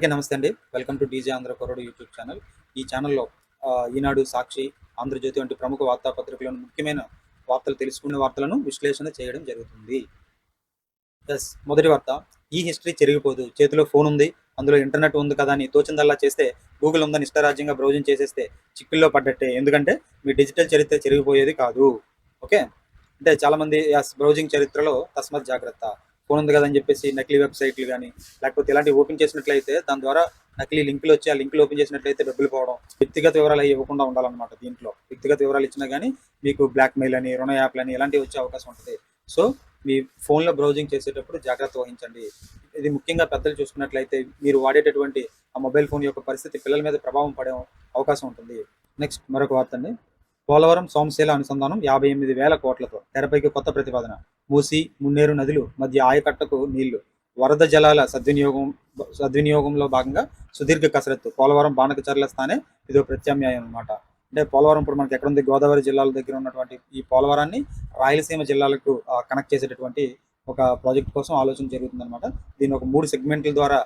అందరికీ నమస్తే అండి. వెల్కమ్ టు డీజే ఆంధ్ర కొరడు యూట్యూబ్ ఛానల్. ఈ ఛానల్లో ఈనాడు సాక్షి ఆంధ్రజ్యోతి వంటి ప్రముఖ వార్తాపత్రికలను ముఖ్యమైన వార్తలు తెలుసుకునే వార్తలను విశ్లేషణ చేయడం జరుగుతుంది. ఎస్ మొదటి వార్త ఈ హిస్టరీ చెరిగిపోదు. చేతిలో ఫోన్ ఉంది అందులో ఇంటర్నెట్ ఉంది కదా అని తోచిందల్లా చేస్తే గూగుల్ ఉందని ఇష్టరాజ్యంగా బ్రౌజింగ్ చేసేస్తే చిక్కుల్లో పడ్డట్టే. ఎందుకంటే మీ డిజిటల్ చరిత్ర చెరిగిపోయేది కాదు. ఓకే? అంటే చాలామంది బ్రౌజింగ్ చరిత్రలో తస్మత్ జాగ్రత్త. ఫోన్ ఉంది కదని చెప్పేసి నకిలీ వెబ్సైట్లు కానీ లేకపోతే ఇలాంటివి ఓపెన్ చేసినట్లయితే దాని ద్వారా నకిలీ లింకులు వచ్చి ఆ లింకులు ఓపెన్ చేసినట్లయితే డబ్బులు పోవడం వ్యక్తిగత వివరాలు అవి ఇవ్వకుండా ఉండాలన్నమాట దీంట్లో. వ్యక్తిగత వివరాలు ఇచ్చినా కానీ మీకు బ్లాక్మెయిల్ అని రుణ యాప్లు అని ఇలాంటివి వచ్చే అవకాశం ఉంటుంది. సో మీ ఫోన్లో బ్రౌజింగ్ చేసేటప్పుడు జాగ్రత్త వహించండి. ఇది ముఖ్యంగా పెద్దలు చూసుకున్నట్లయితే మీరు వాడేటటువంటి ఆ మొబైల్ ఫోన్ యొక్క పరిస్థితి పిల్లల మీద ప్రభావం పడే అవకాశం ఉంటుంది. నెక్స్ట్ మరొక వార్త అండి. పోలవరం సోమశీల అనుసంధానం యాభై ఎనిమిది వేల కోట్లతో తెరపైకి కొత్త ప్రతిపాదన. మూసి మున్నేరు నదులు మధ్య ఆయకట్టకు నీళ్ళు. వరద జలాల సద్వినియోగం సద్వినియోగంలో భాగంగా సుదీర్ఘ కసరత్తు. పోలవరం బాణకచర్ల స్థానే ఇదో ప్రత్యామ్నాయం అన్నమాట. అంటే పోలవరం ఇప్పుడు మనకి ఎక్కడుంది? గోదావరి జిల్లాల దగ్గర ఉన్నటువంటి ఈ పోలవరాన్ని రాయలసీమ జిల్లాలకు కనెక్ట్ చేసేటటువంటి ఒక ప్రాజెక్ట్ కోసం ఆలోచన జరుగుతుందన్నమాట. దీని దీన్ని ఒక మూడు సెగ్మెంట్ల ద్వారా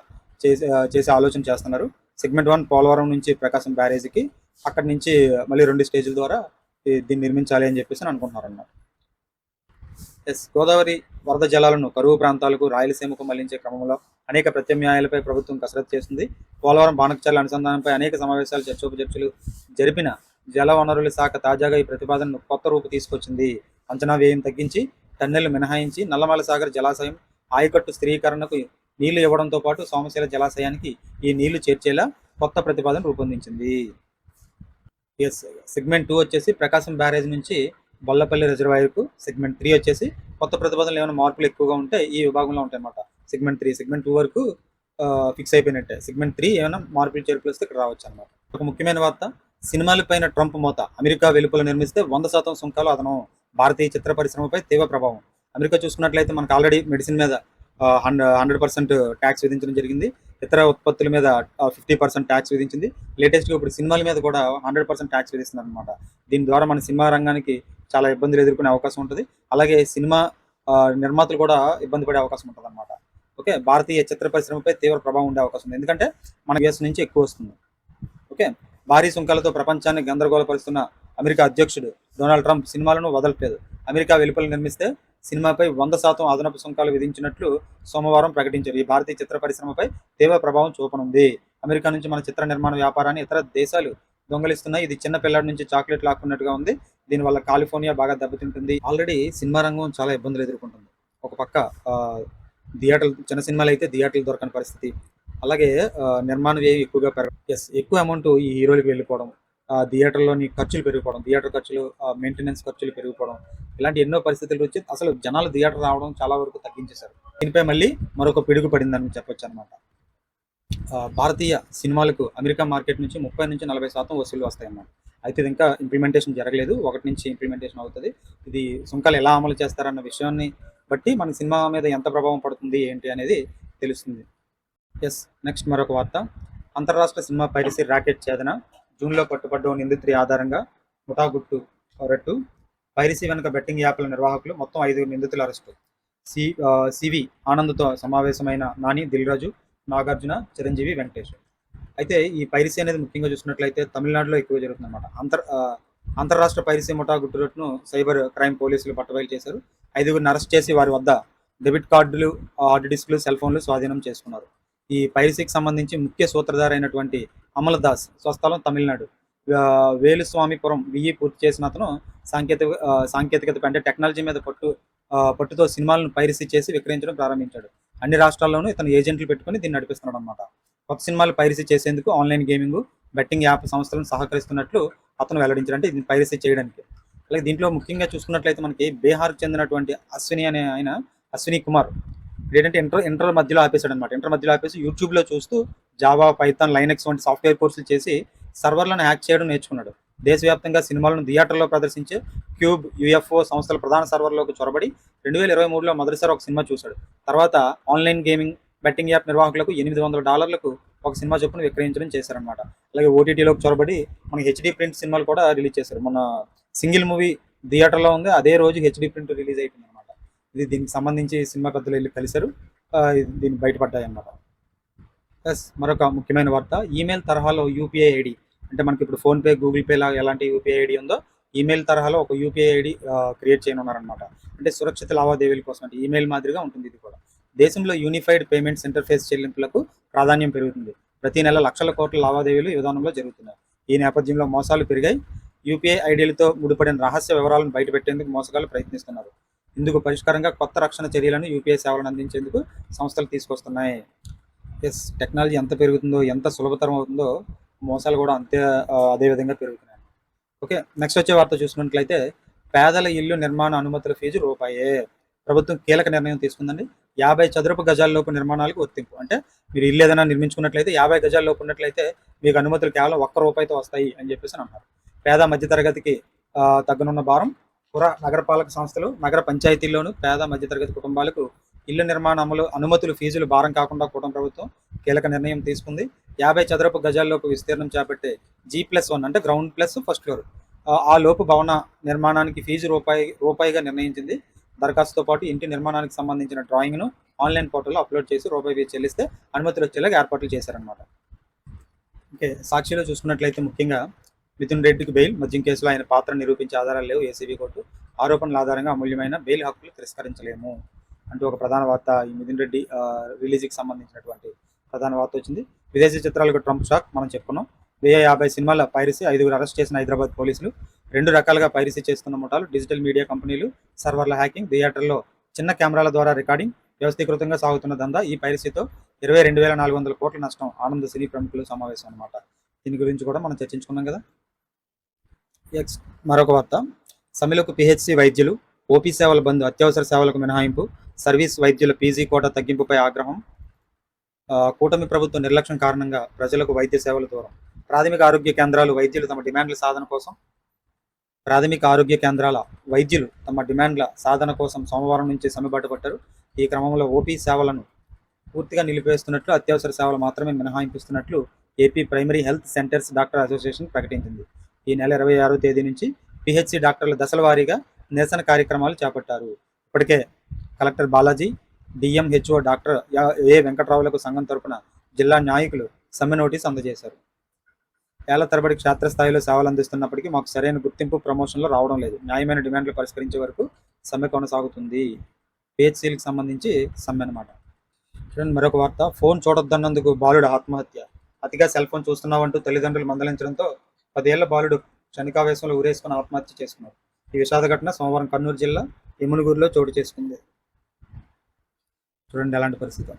చేసే చేసే ఆలోచన చేస్తున్నారు. సెగ్మెంట్ వన్ పోలవరం నుంచి ప్రకాశం బ్యారేజీకి అక్కడి నుంచి మళ్ళీ రెండు స్టేజ్ల ద్వారా దీన్ని నిర్మించాలి అని చెప్పేసి అని అనుకుంటున్నారు అన్నమాట ఎస్ గోదావరి వరద జలాలను కరువు ప్రాంతాలకు రాయలసీమకు మళ్ళించే క్రమంలో అనేక ప్రత్యామ్నాయాలపై ప్రభుత్వం కసరత్తు చేసింది పోలవరం బాణకచర్ల అనుసంధానంపై అనేక సమావేశాలు చర్చోపచర్చలు జరిపిన జల వనరుల శాఖ తాజాగా ఈ ప్రతిపాదనను కొత్త రూపు తీసుకొచ్చింది. అంచనా వ్యయం తగ్గించి టన్నెలు మినహాయించి నల్లమల సాగర్ జలాశయం ఆయకట్టు స్థిరీకరణకు నీళ్ళు ఇవ్వడంతో పాటు సోమశీల జలాశయానికి ఈ నీళ్ళు చేర్చేలా కొత్త ప్రతిపాదన రూపొందించింది. ఎస్ సెగ్మెంట్ టూ వచ్చేసి ప్రకాశం బ్యారేజ్ నుంచి బొల్లపల్లి రిజర్వాయర్కు సెగ్మెంట్ త్రీ వచ్చేసి కొత్త ప్రతిపాదనలు ఏమైనా మార్పులు ఎక్కువగా ఉంటే ఈ విభాగంలో ఉంటాయి అన్నమాట సెగ్మెంట్ త్రీ సెగ్మెంట్ టూ వరకు ఫిక్స్ అయిపోయినట్టే. సెగ్మెంట్ త్రీ ఏమైనా మార్పులు చేర్పులు వస్తే ఇక్కడ రావచ్చు అనమాట ఒక ముఖ్యమైన వార్త సినిమాలపైన ట్రంప్ మోత. అమెరికా వెలుపల నిర్మిస్తే వంద శాతం సుంకాలు అతను భారతీయ చిత్ర పరిశ్రమపై తీవ్ర ప్రభావం. అమెరికా చూసుకున్నట్లయితే మనకు ఆల్రెడీ మెడిసిన్ మీద హండ్రెడ్ హండ్రెడ్ పర్సెంట్ ట్యాక్స్ విధించడం జరిగింది. ఇతర ఉత్పత్తుల మీద ఫిఫ్టీ పర్సెంట్ ట్యాక్స్ విధించింది. లేటెస్ట్గా ఇప్పుడు సినిమాల మీద కూడా హండ్రెడ్ పర్సెంట్ ట్యాక్స్ విధిస్తుంది అనమాట దీని ద్వారా మన సినిమా రంగానికి చాలా ఇబ్బందులు ఎదుర్కొనే అవకాశం ఉంటుంది. అలాగే సినిమా నిర్మాతలు కూడా ఇబ్బంది పడే అవకాశం ఉంటుంది అనమాట ఓకే? భారతీయ చిత్ర పరిశ్రమపై తీవ్ర ప్రభావం ఉండే అవకాశం ఉంది. ఎందుకంటే మన దేశం నుంచి ఎక్కువ వస్తుంది. ఓకే? భారీ సుంకాలతో ప్రపంచాన్ని గందరగోళపరుస్తున్న అమెరికా అధ్యక్షుడు డొనాల్డ్ ట్రంప్ సినిమాలను వదలట్లేదు. అమెరికా వెలుపల నిర్మిస్తే సినిమాపై వంద శాతం అదనపు సుంకాలు విధించినట్లు సోమవారం ప్రకటించారు. ఈ భారతీయ చిత్ర పరిశ్రమపై తీవ్ర ప్రభావం చూపనుంది. అమెరికా నుంచి మన చిత్ర నిర్మాణ వ్యాపారాన్ని ఇతర దేశాలు దొంగలిస్తున్నాయి. ఇది చిన్న పిల్లాడి నుంచి చాక్లెట్ లాక్కున్నట్టుగా ఉంది. దీనివల్ల కాలిఫోర్నియా బాగా దెబ్బతింటుంది. ఆల్రెడీ సినిమా రంగం చాలా ఇబ్బందులు ఎదుర్కొంటుంది. ఒక పక్క ఆ, థియేటర్లు చిన్న సినిమాలు అయితే థియేటర్లు దొరకని పరిస్థితి. అలాగే నిర్మాణ వ్యయం ఎక్కువగా పెరగ ఎస్ ఎక్కువ అమౌంట్ ఈ హీరోలకు వెళ్ళిపోవడం. థియేటర్లోని ఖర్చులు పెరిగిపోవడం థియేటర్ ఖర్చులు మెయింటెనెన్స్ ఖర్చులు పెరిగిపోవడం ఇలాంటి ఎన్నో పరిస్థితులు వచ్చి అసలు జనాలు థియేటర్ రావడం చాలా వరకు తగ్గించేశారు. దీనిపై మళ్ళీ మరొక పిడుగు పడిందని చెప్పొచ్చు అనమాట భారతీయ సినిమాలకు అమెరికా మార్కెట్ నుంచి ముప్పై నుంచి నలభై శాతం వసూలు వస్తాయన్నమాట. అయితే ఇది ఇంకా ఇంప్లిమెంటేషన్ జరగలేదు. ఒకటి నుంచి ఇంప్లిమెంటేషన్ అవుతుంది. ఇది సుంకాలు ఎలా అమలు చేస్తారన్న విషయాన్ని బట్టి మన సినిమా మీద ఎంత ప్రభావం పడుతుంది ఏంటి అనేది తెలుస్తుంది. ఎస్ నెక్స్ట్ మరొక వార్త. అంతర్రాష్ట్ర సినిమా పైరసీ రాకెట్ చేదన జూన్లో పట్టుబడ్డ నిందితుడి ఆధారంగా ముఠాగుట్టు రెట్టు పైరసీ వెనుక బెట్టింగ్ యాప్ల నిర్వాహకులు మొత్తం ఐదుగురు నిందితులు అరెస్టు. సి సివి ఆనంద్తో సమావేశమైన నాని దిల్రాజు నాగార్జున చిరంజీవి వెంకటేష్. అయితే ఈ పైరసీ అనేది ముఖ్యంగా చూసినట్లయితే తమిళనాడులో ఎక్కువ జరుగుతుంది అనమాట అంతర్ అంతర్రాష్ట్ర పైరసీ ముఠా గుట్టురట్ను సైబర్ క్రైమ్ పోలీసులు పట్టబయలు చేశారు. ఐదుగురిని అరెస్ట్ చేసి వారి వద్ద డెబిట్ కార్డులు హార్డ్ డిస్క్లు సెల్ ఫోన్లు స్వాధీనం చేసుకున్నారు. ఈ పైరసీకి సంబంధించి ముఖ్య సూత్రధార అయినటువంటి అమల్ దాస్ స్వస్థలం తమిళనాడు. వేలుస్వామిపురం విఈ పూర్తి చేసిన అతను సాంకేతిక సాంకేతికత అంటే టెక్నాలజీ మీద పట్టు పట్టుతో సినిమాలను పైరసీ చేసి విక్రయించడం ప్రారంభించాడు. అన్ని రాష్ట్రాల్లోనూ ఇతను ఏజెంట్లు పెట్టుకుని దీన్ని నడిపిస్తున్నాడు అనమాట కొత్త సినిమాలు పైరసీ చేసేందుకు ఆన్లైన్ గేమింగ్ బెట్టింగ్ యాప్ సంస్థలను సహకరిస్తున్నట్లు అతను వెల్లడించాడు అంటే దీన్ని పైరసీ చేయడానికి. అలాగే దీంట్లో ముఖ్యంగా చూసుకున్నట్లయితే మనకి బీహార్కి చెందినటువంటి అశ్విని అనే ఆయన అశ్విని కుమార్. ఏంటంటే ఇంటర్ ఇంటర్ మధ్యలో ఆపేశాడు అనమాట ఇంటర్ మధ్యలో ఆపేసి యూట్యూబ్లో చూస్తూ జావా పైథాన్ లైనెక్స్ వంటి సాఫ్ట్వేర్ కోర్సులు చేసి సర్వర్లను హ్యాక్ చేయడం నేర్చుకున్నాడు. దేశవ్యాప్తంగా సినిమాలను థియేటర్లో ప్రదర్శించే క్యూబ్ యుఎఫ్ఓ సంస్థల ప్రధాన సర్వర్లోకి చొరబడి రెండు వేల ఇరవై మూడులో మొదటిసారి ఒక సినిమా చూశాడు. తర్వాత ఆన్లైన్ గేమింగ్ బెట్టింగ్ యాప్ నిర్వాహకులకు ఎనిమిది వందల డాలర్లకు ఒక సినిమా చొప్పున విక్రయించడం చేశారనమాట. అలాగే ఓటీటీలోకి చొరబడి మన హెచ్డి ప్రింట్ సినిమాలు కూడా రిలీజ్ చేశారు. మన సింగిల్ మూవీ థియేటర్లో ఉంది. అదే రోజు హెచ్డి ప్రింట్ రిలీజ్ అయిపోయింది. ఇది దీనికి సంబంధించి సినిమా కథలు వెళ్ళి కలిశారు. దీన్ని బయటపడ్డాయి అన్నమాట ప్లస్ మరొక ముఖ్యమైన వార్త. ఈమెయిల్ తరహాలో యూపీఐ ఐడి. అంటే మనకి ఇప్పుడు ఫోన్పే గూగుల్ పే లాగా ఎలాంటి యూపీఐ ఐడి ఉందో ఈమెయిల్ తరహాలో ఒక యూపీఐ ఐడి క్రియేట్ చేయనున్నారనమాట అంటే సురక్షిత లావాదేవీల కోసం అంటే ఈమెయిల్ మాదిరిగా ఉంటుంది ఇది కూడా. దేశంలో యూనిఫైడ్ పేమెంట్స్ ఇంటర్ఫేస్ చెల్లింపులకు ప్రాధాన్యం పెరుగుతుంది. ప్రతి నెల లక్షల కోట్ల లావాదేవీలు ఈ విధానంలో జరుగుతున్నాయి. ఈ నేపథ్యంలో మోసాలు పెరిగాయి. యూపీఐ ఐడీలతో ముడిపడిన రహస్య వివరాలను బయటపెట్టేందుకు మోసగాలు ప్రయత్నిస్తున్నారు. ఇందుకు పరిష్కారంగా కొత్త రక్షణ చర్యలను యూపీఐ సేవలను అందించేందుకు సంస్థలు తీసుకొస్తున్నాయి. ఎస్ టెక్నాలజీ ఎంత పెరుగుతుందో ఎంత సులభతరం అవుతుందో మోసాలు కూడా అంతే అదేవిధంగా అదే విధంగా పెరుగుతున్నాయి. ఓకే నెక్స్ట్ వచ్చే వార్త చూసుకున్నట్లయితే పేదల ఇల్లు నిర్మాణ అనుమతుల ఫీజు రూపాయే. ప్రభుత్వం కీలక నిర్ణయం తీసుకుందండి. యాభై చదరపు గజాల లోపు నిర్మాణాలకు వర్తింపు. అంటే మీరు ఇల్లు ఏదైనా నిర్మించుకున్నట్లయితే యాభై గజాల లోపు ఉన్నట్లయితే మీకు అనుమతులు కేవలం ఒక్క రూపాయితో వస్తాయి అని చెప్పేసి అన్నారు. పేద మధ్యతరగతికి తగ్గనున్న భారం పుర నగరపాలక సంస్థలు నగర పంచాయతీల్లోను పేద మధ్యతరగతి కుటుంబాలకు ఇల్లు నిర్మాణ అమలు అనుమతులు ఫీజులు భారం కాకుండా కూటమి ప్రభుత్వం కీలక నిర్ణయం తీసుకుంది. యాభై చదరపు గజాల్లోపు విస్తీర్ణం చేపట్టే జీ ప్లస్ వన్ అంటే గ్రౌండ్ ప్లస్ ఫస్ట్ ఫ్లోర్. ఆ లోపు భవన నిర్మాణానికి ఫీజు రూపాయి రూపాయిగా నిర్ణయించింది. దరఖాస్తుతో పాటు ఇంటి నిర్మాణానికి సంబంధించిన డ్రాయింగ్ను ఆన్లైన్ పోర్టల్లో అప్లోడ్ చేసి రూపాయి ఫీజు చెల్లిస్తే అనుమతులు వచ్చేలాగా ఏర్పాట్లు చేశారనమాట ఓకే సాక్షిలో చూసుకున్నట్లయితే ముఖ్యంగా మిథున్ రెడ్డికి బెయిల్. మద్యం కేసులో ఆయన పాత్ర నిరూపించే ఆధారాలు లేవు. ఏసీబీ కోర్టు ఆరోపణల ఆధారంగా అమూల్యమైన బెయిల్ హక్కులు తిరస్కరించలేము అంటూ ఒక ప్రధాన వార్త ఈ మిథున్ రెడ్డి రిలీజ్కి సంబంధించినటువంటి ప్రధాన వార్త వచ్చింది. విదేశీ చిత్రాలకు ట్రంప్ షాక్ మనం చెప్పుకున్నాం. వెయ్యి యాభై సినిమాల పైరసీ ఐదుగురు అరెస్ట్ చేసిన హైదరాబాద్ పోలీసులు రెండు రకాలుగా పైరసీ చేస్తున్న ముఠాలు డిజిటల్ మీడియా కంపెనీలు సర్వర్ల హ్యాకింగ్ థియేటర్లో చిన్న కెమెరాల ద్వారా రికార్డింగ్ వ్యవస్థీకృతంగా సాగుతున్న దందా ఈ పైరసీతో ఇరవై రెండు వేల నాలుగు వందల కోట్ల నష్టం ఆనంద సినీ ప్రముఖులు సమావేశం అనమాట దీని గురించి కూడా మనం చర్చించుకున్నాం కదా. ఎక్స్ మరొక వార్త. సమ్మెలకు పిహెచ్సి వైద్యులు ఓపీ సేవల బంద్ అత్యవసర సేవలకు మినహాయింపు సర్వీస్ వైద్యుల పీజీ కోట తగ్గింపుపై ఆగ్రహం. కూటమి ప్రభుత్వ నిర్లక్ష్యం కారణంగా ప్రజలకు వైద్య సేవలు దూరం. ప్రాథమిక ఆరోగ్య కేంద్రాలు వైద్యులు తమ డిమాండ్ల సాధన కోసం ప్రాథమిక ఆరోగ్య కేంద్రాల వైద్యులు తమ డిమాండ్ల సాధన కోసం సోమవారం నుంచి సమ్మెబాటు పట్టారు. ఈ క్రమంలో ఓపీ సేవలను పూర్తిగా నిలిపివేస్తున్నట్లు అత్యవసర సేవలు మాత్రమే మినహాయింపిస్తున్నట్లు AP primary health centres doctor association ప్రకటించింది. ఈ నెల ఇరవై ఆరో తేదీ నుంచి పిహెచ్సి డాక్టర్ల దశల వారీగా నిరసన కార్యక్రమాలు చేపట్టారు. ఇప్పటికే collector Balaji DMHO doctor A వెంకట్రావులకు సంఘం తరపున జిల్లా నాయకులు సమ్మె నోటీస్ అందజేశారు. ఏళ్ళ తరబడి క్షేత్రస్థాయిలో సేవలు అందిస్తున్నప్పటికీ మాకు సరైన గుర్తింపు ప్రమోషన్లు రావడం లేదు. న్యాయమైన డిమాండ్లు పరిష్కరించే వరకు సమ్మె కొనసాగుతుంది. పిహెచ్సిలకు సంబంధించి సమ్మె అనమాట చూడండి మరొక వార్త. ఫోన్ చూడొద్దన్నందుకు బాలుడు ఆత్మహత్య. అతిగా సెల్ ఫోన్ చూస్తున్నావంటూ తల్లిదండ్రులు మందలించడంతో పదేళ్ళ బాలుడు క్షణికావేశంలో ఊరేసుకుని ఆత్మహత్య చేసుకున్నారు ఈ విషాద ఘటన సోమవారం కర్నూలు జిల్లా ఎమునుగూరులో చోటు చేసుకుంది. చూడండి ఎలాంటి పరిస్థితి.